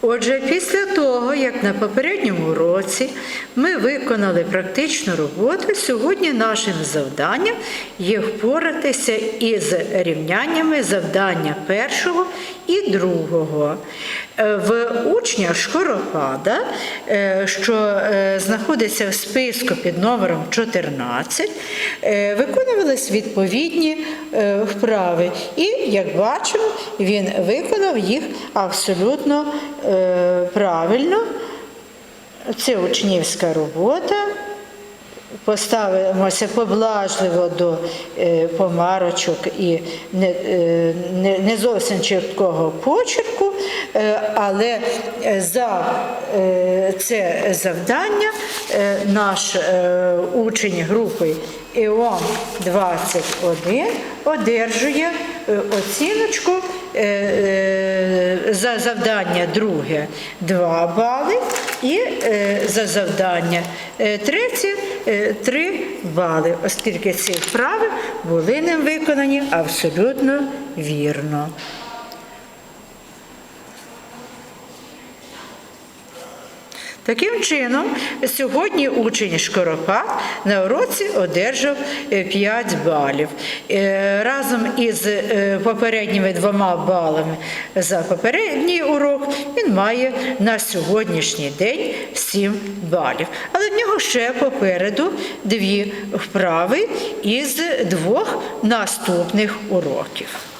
Отже, після того, як на попередньому уроці ми виконали практичну роботу, сьогодні нашим завданням є впоратися із рівняннями завдання першого і другого. Е, В учня Шкоропада, е, що е, знаходиться в списку під номером 14, е, виконувались відповідні вправи. І, як бачимо, він виконав їх абсолютно правильно. Це учнівська робота. Поставимося поблажливо до е, помарочок і не, е, не, не зовсім чіткого почерку, е, але за це завдання наш учень групи ЕОМ 21 одержує оціночку за завдання друге 2 бали і за завдання третє 3 бали, оскільки ці вправи були ним виконані абсолютно вірно. Таким чином, сьогодні учень Шкоропад на уроці одержав е, 5 балів. Е, Разом із е, попередніми двома балами за попередній урок він має на сьогоднішній день 7 балів. Але в нього ще попереду дві вправи із двох наступних уроків.